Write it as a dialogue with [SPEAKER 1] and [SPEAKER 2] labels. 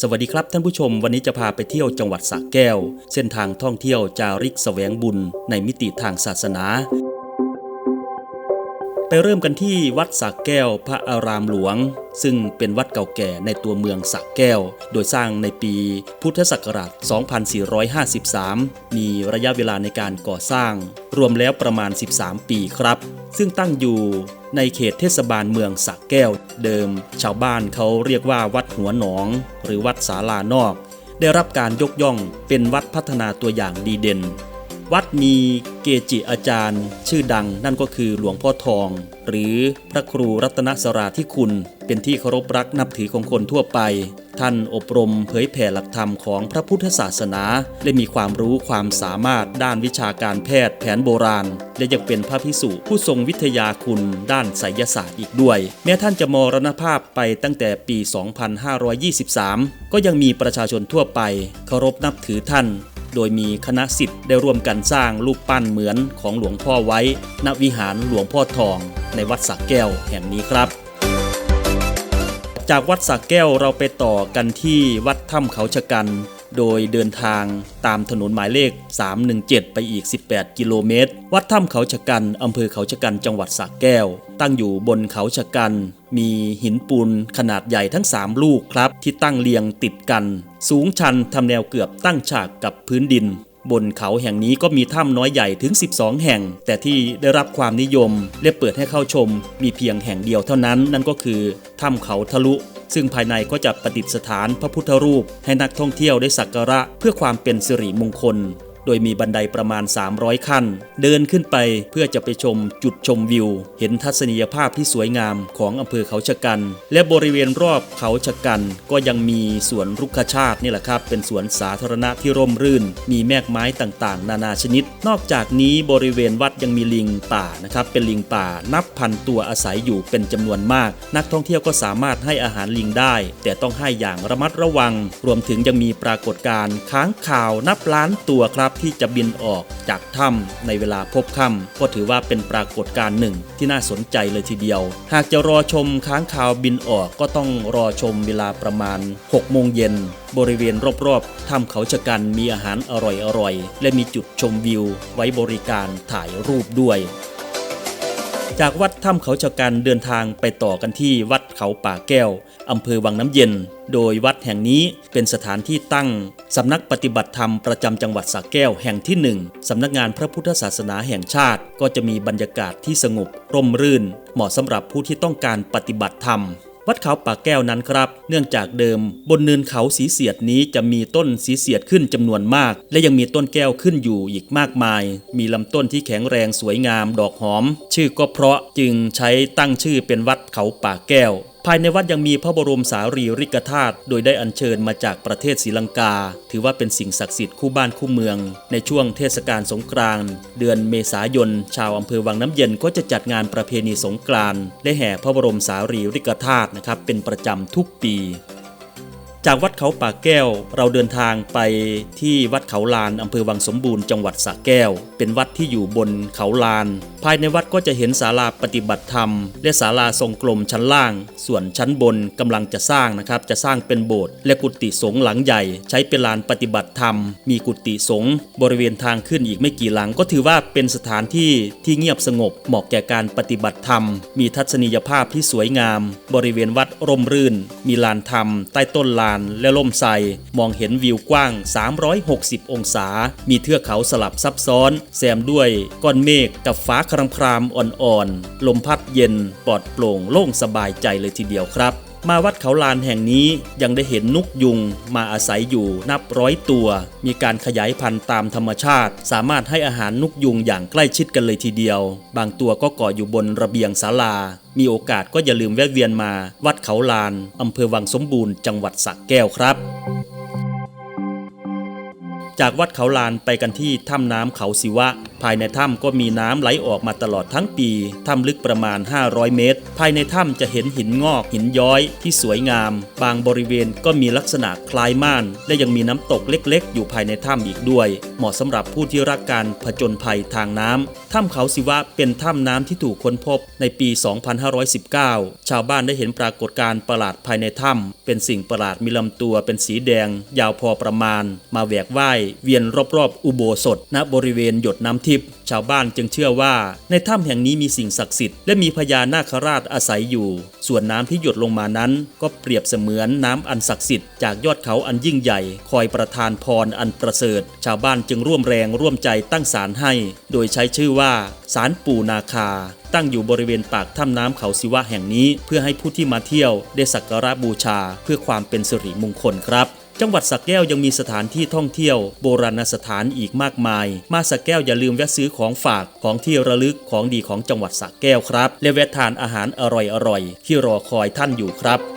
[SPEAKER 1] สวัสดีครับท่านผู้ชมวันนี้จะพาไปเที่ยวจังหวัดสระแก้ว เส้นทางท่องเที่ยวจาริกแสวงบุญในมิติทางศาสนา ไปเริ่มกันที่วัดสระแก้วพระอารามหลวง ซึ่งเป็นวัดเก่าแก่ในตัวเมืองสระแก้ว โดยสร้างในปีพุทธศักราช 2453 มีระยะเวลาในการก่อสร้าง รวมแล้วประมาณ 13 ปีครับ ซึ่งตั้งอยู่ ในเขตเทศบาลเมืองสักแก้ว เดิม ชาวบ้านเขาเรียกว่าวัดหัวหนอง หรือวัดศาลานอก ได้รับการยกย่องเป็นวัดพัฒนาตัวอย่างดีเด่น วัดมีเกจิอาจารย์ ชื่อดังนั่นก็คือหลวงพ่อทอง หรือพระครูรัตนสราธิคุณ เป็นที่เคารพรักนับถือของคนทั่วไป ท่านอบรมเผยแผ่หลักธรรมของพระพุทธศาสนา และมีความรู้ความสามารถด้านวิชาการแพทย์แผนโบราณ และยังเป็นพระพิสุผู้ทรงวิทยาคุณด้านไสยศาสตร์อีกด้วย แม้ท่านจะมรณภาพไปตั้งแต่ปี 2523 ก็ยังมีประชาชนทั่วไปเคารพนับถือท่านโดยมีคณะสิทธิ์ได้ร่วมกันสร้างรูปปั้นเหมือนของหลวงพ่อไว้ ณวิหารหลวงพ่อทอง ในวัดสักแก้วแห่งนี้ครับ จากวัดสักแก้วเราไปต่อกันที่วัดถ้ำเขาชะกัน โดยเดินทางตามถนนหมายเลข 317 ไปอีก 18 กิโลเมตร วัดถ้ำเขาชะกันอำเภอเขาชะกันจังหวัดสระแก้ว ตั้งอยู่บนเขาชะกัน มีหินปูนขนาดใหญ่ทั้ง 3 ลูกครับ ที่ตั้งเรียงติดกัน สูงชันทำแนวเกือบตั้งฉากกับพื้นดินบนเขาแห่งนี้ก็มีถ้ำน้อยใหญ่ถึง 12 แห่ง แต่ที่ได้รับความนิยมและเปิดให้เข้าชม มีเพียงแห่งเดียวเท่านั้น นั่นก็คือ ถ้ำเขาทะลุ ซึ่งภายในก็จะประดิษฐานพระพุทธรูป ให้นักท่องเที่ยวได้สักการะเพื่อความเป็นสิริมงคล โดยมีบันไดประมาณ 300 ขั้น เดินขึ้นไปเพื่อจะไปชมจุดชมวิว เห็นทัศนียภาพที่สวยงามของอำเภอเขาชะกัน และบริเวณรอบเขาชะกัน ก็ยังมีสวนรุกขชาตินี่แหละครับ เป็นสวนสาธารณะที่ร่มรื่น มีแมกไม้ต่างๆ นานาชนิด นอกจากนี้บริเวณวัดยังมีลิงป่านะครับเป็นลิงป่านับพันตัวอาศัยอยู่เป็นจำนวนมาก นักท่องเที่ยวก็สามารถให้อาหารลิงได้ แต่ต้องให้อย่างระมัดระวัง รวมถึงยังมีปรากฏการณ์ค้างข่าวนับล้านตัวครับที่จะบินออกจากถ้ำในเวลาพบค่ำก็ถือว่าเป็นปรากฏการณ์หนึ่งที่น่าสนใจเลยทีเดียว หากจะรอชมค้างข่าวบินออกก็ต้องรอชมเวลาประมาณ6โมงเย็นบริเวณรอบๆถ้ำเขาชะกันมีอาหารอร่อยๆ และมีจุดชมวิว ไว้บริการถ่ายรูปด้วย จากวัดถ้ำเขาชะกันเดินทางไปต่อกันที่วัด เขาป่าแก้ว อำเภอวังน้ำเย็น โดยวัดแห่งนี้เป็นสถานที่ตั้ง สำนักปฏิบัติธรรมประจำจังหวัดสระแก้วแห่งที่หนึ่งสำนักงานพระพุทธศาสนาแห่งชาติ ก็จะมีบรรยากาศที่สงบร่มรื่น เหมาะสำหรับผู้ที่ต้องการปฏิบัติธรรม วัดเขาป่าแก้วนั้นครับ เนื่องจากเดิม บนเนินเขาสีเสียดนี้จะมีต้นสีเสียดขึ้นจำนวนมาก และยังมีต้นแก้วขึ้นอยู่อีกมากมาย มีลำต้นที่แข็งแรงสวยงามดอกหอม ชื่อก็เพราะจึงใช้ตั้งชื่อเป็นวัดเขาป่าแก้ว ภายในวัดยังมีพระบรมสารีริกธาตุโดยได้อัญเชิญมาจากประเทศศรีลังกา ถือว่าเป็นสิ่งศักดิ์สิทธิ์คู่บ้านคู่เมือง ในช่วงเทศกาลสงกรานต์เดือนเมษายน ชาวอำเภอวังน้ำเย็นก็จะจัดงานประเพณีสงกรานต์และแห่พระบรมสารีริกธาตุนะครับเป็นประจำทุกปีจากวัดเขาป่าแก้วเราเดินทางไปที่วัดเขาลานอำเภอวังสมบูรณ์จังหวัดสระแก้ว เป็นวัดที่อยู่บนเขาลาน ภายในวัดก็จะเห็นศาลาปฏิบัติธรรม และศาลาทรงกลมชั้นล่าง ส่วนชั้นบนกำลังจะสร้างนะครับ จะสร้างเป็นโบสถ์และกุฏิสงฆ์หลังใหญ่ ใช้เป็นลานปฏิบัติธรรม มีกุฏิสงฆ์บริเวณทางขึ้นอีกไม่กี่หลัง ก็ถือว่าเป็นสถานที่ที่เงียบสงบเหมาะแก่การปฏิบัติธรรม มีทัศนียภาพที่สวยงาม บริเวณวัดร่มรื่น มีลานธรรม ใต้ต้นลานและล่มไทรมองเห็นวิวกว้าง 360 องศา มีเทือกเขาสลับซับซ้อน แซมด้วยก้อนเมฆกับฟ้าครามๆอ่อนๆ ลมพัดเย็นปลอดโปร่งโล่งสบายใจเลยทีเดียวครับ มาวัดเขาลานแห่งนี้ยังได้เห็นนกยุง มาอาศัยอยู่นับร้อยตัว มีการขยายพันธุ์ตามธรรมชาติ สามารถให้อาหารนกยุงอย่างใกล้ชิดกันเลยทีเดียว บางตัวก็เก่ออยู่บนระเบียงศาลา มีโอกาสก็อย่าลืมแวะเวียนมา วัดเขาลานอำเภอวังสมบูรณ์จังหวัดสระแก้วครับจากวัดเขาลานไปกันที่ถ้ำน้ำเขาศิวะ ภายในถ้ำก็มีน้ำไหลออกมาตลอดทั้งปี ถ้ำลึกประมาณ 500 เมตร ภายในถ้ำจะเห็นหินงอกหินย้อยที่สวยงาม บางบริเวณก็มีลักษณะคล้ายม่าน และยังมีน้ำตกเล็กๆ อยู่ภายในถ้ำอีกด้วย เหมาะสำหรับผู้ที่รักการผจญภัยทางน้ำถ้ำเขาศิวะเป็นถ้ำน้ำที่ถูกค้นพบในปี 2519 ชาวบ้านได้เห็นปรากฏการณ์ประหลาดภายในถ้ำเป็นสิ่งประหลาดมีลำตัวเป็นสีแดง ยาวพอประมาณ มาแหวกว่ายเวียนรอบๆ อุโบสถณบริเวณหยดน้ำทิพย์ชาวบ้านจึงเชื่อว่า ในถ้ำแห่งนี้มีสิ่งศักดิ์สิทธิ์และมีพญานาคราชอาศัยอยู่ ส่วนน้ำที่หยดลงมานั้น ก็เปรียบเสมือนน้ำอันศักดิ์สิทธิ์จากยอดเขาอันยิ่งใหญ่ คอยประทานพรอันประเสริฐ ชาวบ้านจึงร่วมแรงร่วมใจตั้งศาลให้ โดยใช้ชื่อว่าศาลปู่นาคา ตั้งอยู่บริเวณปากถ้ำน้ำเขาศิวะแห่งนี้ เพื่อให้ผู้ที่มาเที่ยวได้สักการะบูชา เพื่อความเป็นสิริมงคลครับ จังหวัดสักแก้วยังมีสถานที่ท่องเที่ยว โบราณสถานอีกมากมาย มาสักแก้วอย่าลืมแวะซื้อของฝากของที่ระลึกของดีของจังหวัดสักแก้วครับ และแวะทานอาหารอร่อยๆที่รอคอยท่านอยู่ครับ